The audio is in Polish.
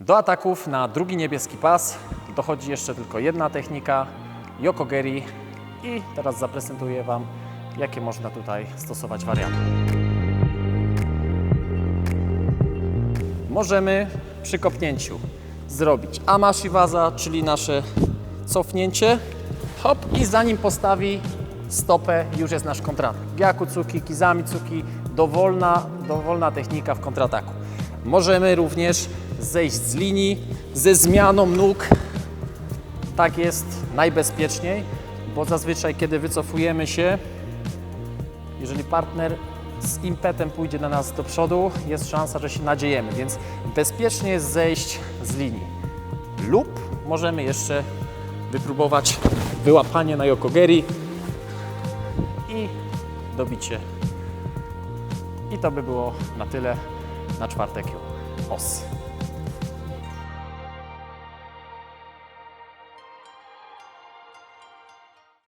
Do ataków na drugi niebieski pas dochodzi jeszcze tylko jedna technika, Yokogeri i teraz zaprezentuję Wam, jakie można tutaj stosować warianty. Możemy przy kopnięciu zrobić Amashiwaza, czyli nasze cofnięcie, hop i zanim postawi stopę, już jest nasz kontratak. Gyakutsuki, Kizamitsuki, dowolna, dowolna technika w kontrataku. Możemy również zejść z linii ze zmianą nóg. Tak jest najbezpieczniej, bo zazwyczaj kiedy wycofujemy się, jeżeli partner z impetem pójdzie na nas do przodu, jest szansa, że się nadziejemy, więc bezpiecznie jest zejść z linii. Lub możemy jeszcze wypróbować wyłapanie na Yokogeri i dobicie. I to by było na tyle na czwartek os.